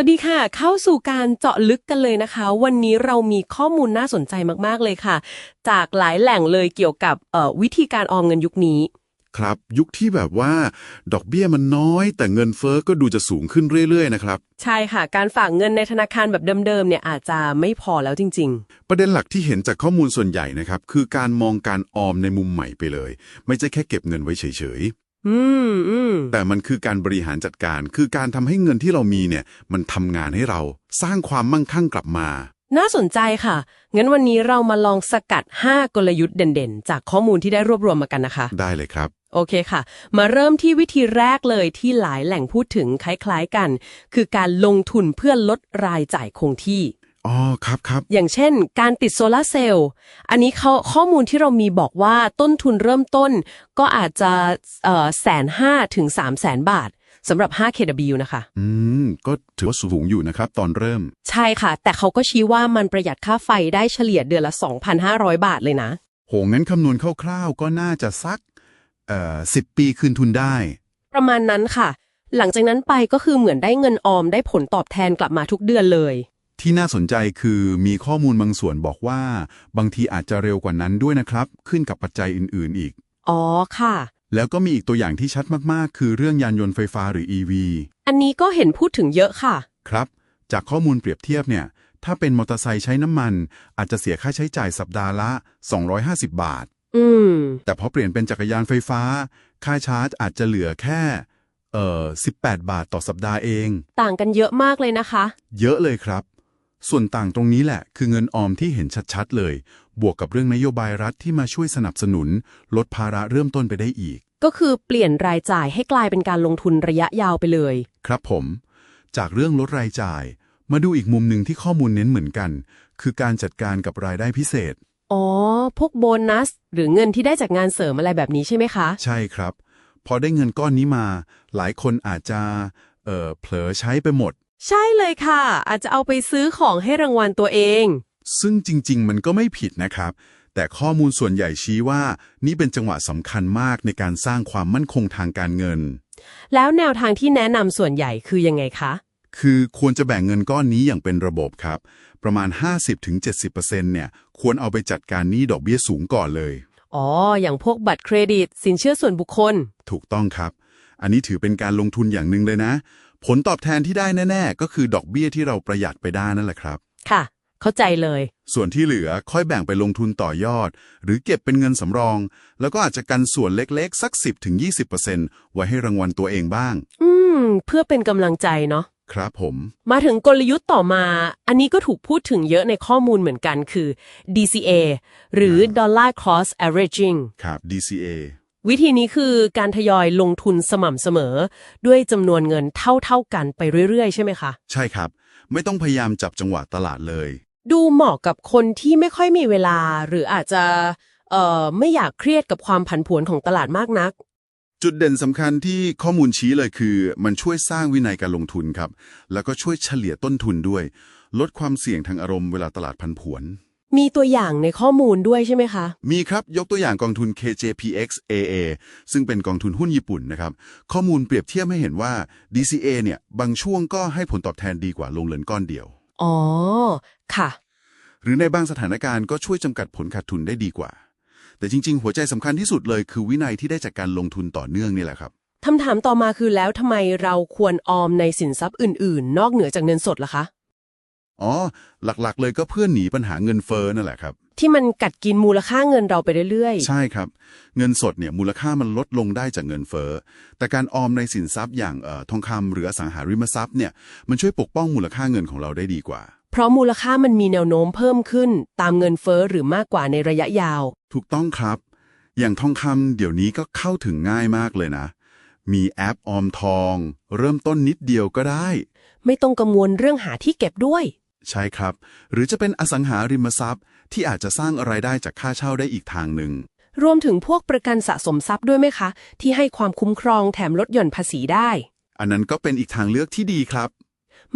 วัสดีค่ะ เข้าสู่การเจาะลึกกันเลยนะคะ วันนี้เรามีข้อมูลน่าสนใจมากๆเลยค่ะ จากหลายแหล่งเลยเกี่ยวกับเอ่อวิธีการออมเงินยุคนี้ ครับยุคที่แบบว่า ดอกเบี้ยมันน้อย แต่เงินเฟ้อก็ดูจะสูงขึ้นเรื่อยๆนะครับใช่ค่ะ การฝากเงินในธนาคารแบบเดิมๆเนี่ยอาจจะไม่พอแล้วจริงประเด็นหลักที่เห็นจากข้อมูลส่วนใหญ่นะครับคือการมองการออมในมุมใหม่ไปเลย ไม่ใช่แค่เก็บเงินไว้เฉยๆ อืมอืมๆแต่มันคือการบริหารจัดการ คือการทำให้เงินที่เรามีเนี่ย มันทำงานให้เราสร้างความมั่งคั่งกลับมา น่าสนใจค่ะ งั้นวันนี้เรามาลองสกัด 5 กลยุทธ์เด่นๆ จากข้อมูลที่ได้รวบรวมมากันนะคะ ได้เลยครับ โอเคค่ะ มาเริ่มที่วิธีแรกเลยที่หลายแหล่งพูดถึงคล้ายๆกัน คือการลงทุนเพื่อลดรายจ่ายคงที่ อ๋อครับครับอย่างเช่น การติดโซลาร์เซลล์อันนี้เขาข้อมูลที่เรามีบอกว่าต้นทุนเริ่มต้นก็อาจจะแสนห้าถึงสามแสนบาทสำหรับ 5 kW นะคะ อืม ก็ถือว่าสูงอยู่นะครับ ตอนเริ่ม ใช่ค่ะ แต่เขาก็ชี้ว่ามันประหยัดค่าไฟได้เฉลี่ยเดือนละ 2,500 บาทเลยนะ โห งั้นคำนวณคร่าวๆ ก็น่าจะสัก เอ่อสิปีคืนทุนได้ ประมาณนั้นค่ะ หลังจากนั้นไปก็คือเหมือนได้เงินออมได้ผลตอบแทนกลับมาทุกเดือนเลย ที่น่าสนใจคือมีข้อมูลบางส่วนบอกว่า บางทีอาจจะเร็วกว่านั้นด้วยนะครับ ขึ้นกับปัจจัยอื่นๆอีก อ๋อค่ะ แล้วก็มีอีกตัวอย่างที่ชัดมากๆ คือเรื่องยานยนต์ไฟฟ้าหรือ EV อันนี้ก็เห็นพูดถึงเยอะค่ะ ครับ จากข้อมูลเปรียบเทียบเนี่ย ถ้าเป็นมอเตอร์ไซค์ใช้น้ำมัน อาจจะเสียค่าใช้จ่ายสัปดาห์ละ 250 บาท อืม แต่พอเปลี่ยนเป็นจักรยานไฟฟ้า ค่าชาร์จอาจจะเหลือแค่เอ่อ18 บาทต่อสัปดาห์เอง ต่างกันเยอะมากเลยนะคะ เยอะเลยครับ ส่วนต่างตรงนี้แหละ คือเงินออมที่เห็นชัดๆเลย บวกกับเรื่องนโยบายรัฐที่มาช่วยสนับสนุน ลดภาระเริ่มต้นไปได้อีก ก็คือเปลี่ยนรายจ่ายให้กลายเป็นการลงทุนระยะยาวไปเลย ครับผม จากเรื่องลดรายจ่าย มาดูอีกมุมหนึ่งที่ข้อมูลเน้นเหมือนกัน คือการจัดการกับรายได้พิเศษ อ๋อ พวกโบนัส หรือเงินที่ได้จากงานเสริมอะไรแบบนี้ใช่ไหมคะ ใช่ครับ พอได้เงินก้อนนี้มา หลายคนอาจจะเอ่อเผลอใช้ไปหมด ใช่เลยค่ะ อาจจะเอาไปซื้อของให้รางวัลตัวเอง ซึ่งจริง ๆ มันก็ไม่ผิดนะครับ แต่ข้อมูลส่วนใหญ่ชี้ว่า นี่เป็นจังหวะสำคัญมากในการสร้างความมั่นคงทางการเงิน แล้วแนวทางที่แนะนำส่วนใหญ่คือยังไงคะ คือควรจะแบ่งเงินก้อนนี้อย่างเป็นระบบครับ ประมาณ 50-70%เนี่ยควรเอาไปจัดการหนี้ดอกเบี้ยสูงก่อนเลย อ๋อ อย่างพวกบัตรเครดิต สินเชื่อส่วนบุคคล ถูกต้องครับ อันนี้ถือเป็นการลงทุนอย่างหนึ่งเลยนะ ผลตอบแทนที่ได้แน่ ๆ ก็คือดอกเบี้ยที่เราประหยัดไปได้นั่นแหละครับ ค่ะ เข้าใจเลย ส่วนที่เหลือค่อยแบ่งไปลงทุนต่อยอด หรือเก็บเป็นเงินสำรอง แล้วก็อาจจะกันส่วนเล็กๆ สัก 10-20%ไว้ให้รางวัลตัวเองบ้าง อืม เพื่อเป็นกำลังใจเนาะ ครับผม มาถึงกลยุทธ์ต่อมา อันนี้ก็ถูกพูดถึงเยอะในข้อมูลเหมือนกันคือ DCA หรือ Dollar Cost Averaging ครับ DCA วิธีนี้คือการทยอยลงทุนสม่ำเสมอ ด้วยจำนวนเงินเท่าๆกันไปเรื่อย ๆ ใช่ไหมคะ ใช่ครับ ไม่ต้องพยายามจับจังหวะตลาดเลย ดูเหมาะกับคนที่ไม่ค่อยมีเวลา หรืออาจจะเอ่อไม่อยากเครียดกับความผันผวนของตลาดมากนัก จุดเด่นสำคัญที่ข้อมูลชี้เลยคือ มันช่วยสร้างวินัยการลงทุนครับ แล้วก็ช่วยเฉลี่ยต้นทุนด้วย ลดความเสี่ยงทางอารมณ์เวลาตลาดผันผวน มีตัวอย่างในข้อมูลด้วยใช่ไหมคะ มีครับยกตัวอย่างกองทุน KJPX AA ซึ่งเป็นกองทุนหุ้นญี่ปุ่นนะครับ ข้อมูลเปรียบเทียบให้เห็นว่า DCA เนี่ยบางช่วงก็ให้ผลตอบแทนดีกว่าลงเงินก้อนเดียว อ๋อ ค่ะ หรือในบางสถานการณ์ก็ช่วยจำกัดผลขาดทุนได้ดีกว่า แต่จริง ๆ หัวใจสำคัญที่สุดเลยคือวินัยที่ได้จากการลงทุนต่อเนื่องนี่แหละครับคำถามต่อมาคือแล้วทำไมเราควรออมในสินทรัพย์อื่น ๆ นอกเหนือจากเงินสดล่ะคะ อ๋อ หลักๆ เลยก็เพื่อหนีปัญหาเงินเฟ้อนั่นแหละครับ ที่มันกัดกินมูลค่าเงินเราไปเรื่อยใช่ครับ เงินสดเนี่ยมูลค่ามันลดลงได้จากเงินเฟ้อ แต่การออมในสินทรัพย์อย่างเอ่อทองคำหรืออสังหาริมทรัพย์เนี่ยมันช่วยปกป้องมูลค่าเงินของเราได้ดีกว่าๆเพราะมูลค่ามันมีแนวโน้มเพิ่มขึ้นตามเงินเฟ้อหรือมากกว่าในระยะยาว ถูกต้องครับ อย่างทองคำเดี๋ยวนี้ก็เข้าถึงง่ายมากเลยนะ มีแอปออมทอง เริ่มต้นนิดเดียวก็ได้ ไม่ต้องกังวลเรื่องหาที่เก็บด้วย ใช่ครับ หรือจะเป็นอสังหาริมทรัพย์ ที่อาจจะสร้างรายได้จากค่าเช่าได้อีกทางหนึ่ง รวมถึงพวกประกันสะสมทรัพย์ด้วยไหมคะ ที่ให้ความคุ้มครองแถมลดหย่อนภาษีได้ อันนั้นก็เป็นอีกทางเลือกที่ดีครับ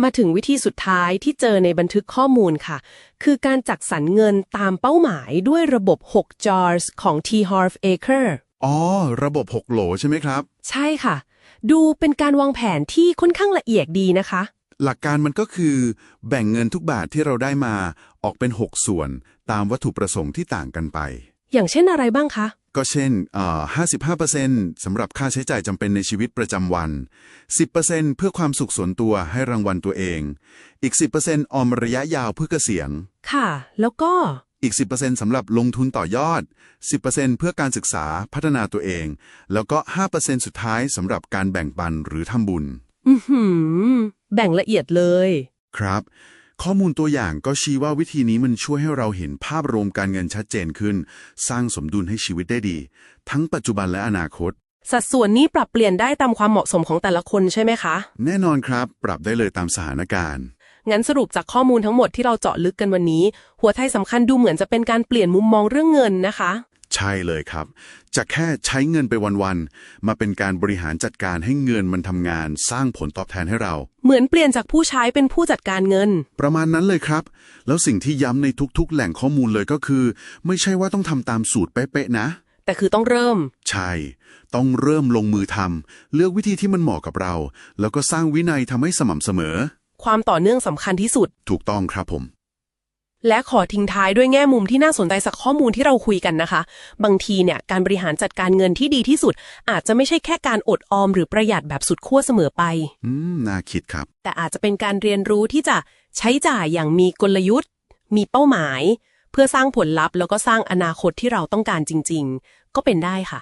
มาถึงวิธีสุดท้ายที่เจอในบันทึกข้อมูลค่ะ คือการจัดสรรเงินตามเป้าหมายด้วยระบบ 6 jars ของ T Harv Aker อ๋อ ระบบหกโหลใช่ไหมครับ ใช่ค่ะ ดูเป็นการวางแผนที่ค่อนข้างละเอียดดีนะคะ หลักการมันก็คือ แบ่งเงินทุกบาทที่เราได้มาออกเป็น 6 ส่วน ตามวัตถุประสงค์ที่ต่างกันไป อย่างเช่นอะไรบ้างคะ ก็เช่นเอ่อ55%สำหรับค่าใช้จ่ายจำเป็นในชีวิตประจำวัน 10%เพื่อความสุขส่วนตัวให้รางวัลตัวเอง อีก 10%ออมระยะยาวเพื่อเกษียณ ค่ะ แล้วก็ อีก 10%สำหรับลงทุนต่อยอด 10%เพื่อการศึกษาพัฒนาตัวเอง แล้วก็ 5%สุดท้ายสำหรับการแบ่งปันหรือทำบุญ อือหือ แบ่งละเอียดเลย ครับ ข้อมูลตัวอย่างก็ชี้ว่าวิธีนี้มันช่วยให้เราเห็นภาพรวมการเงินชัดเจนขึ้น สร้างสมดุลให้ชีวิตได้ดี ทั้งปัจจุบันและอนาคต สัดส่วนนี้ปรับเปลี่ยนได้ตามความเหมาะสมของแต่ละคนใช่ไหมคะ แน่นอนครับ ปรับได้เลยตามสถานการณ์ งั้นสรุปจากข้อมูลทั้งหมดที่เราเจาะลึกกันวันนี้ หัวไทยสำคัญดูเหมือนจะเป็นการเปลี่ยนมุมมองเรื่องเงินนะคะ ใช่เลยครับ จะแค่ใช้เงินไปวันๆ มาเป็นการบริหารจัดการให้เงินมันทำงาน สร้างผลตอบแทนให้เรา เหมือนเปลี่ยนจากผู้ใช้เป็นผู้จัดการเงิน ประมาณนั้นเลยครับ แล้วสิ่งที่ย้ำในทุกๆ แหล่งข้อมูลเลยก็คือ ไม่ใช่ว่าต้องทำตามสูตรเป๊ะๆนะ แต่คือต้องเริ่ม ใช่ ต้องเริ่มลงมือทำเลือกวิธีที่มันเหมาะกับเรา แล้วก็สร้างวินัยทำให้สม่ำเสมอ ความต่อเนื่องสำคัญที่สุด ถูกต้องครับผม และขอทิ้งท้ายด้วยแง่มุมที่น่าสนใจสักข้อมูลที่เราคุยกันนะคะ บางทีเนี่ยการบริหารจัดการเงินที่ดีที่สุด อาจจะไม่ใช่แค่การอดออมหรือประหยัดแบบสุดขั้วเสมอไป อืมน่าคิดครับ แต่อาจจะเป็นการเรียนรู้ที่จะใช้จ่ายอย่างมีกลยุทธ์ มีเป้าหมาย เพื่อสร้างผลลัพธ์แล้วก็สร้างอนาคตที่เราต้องการจริง ๆ ก็เป็นได้ค่ะ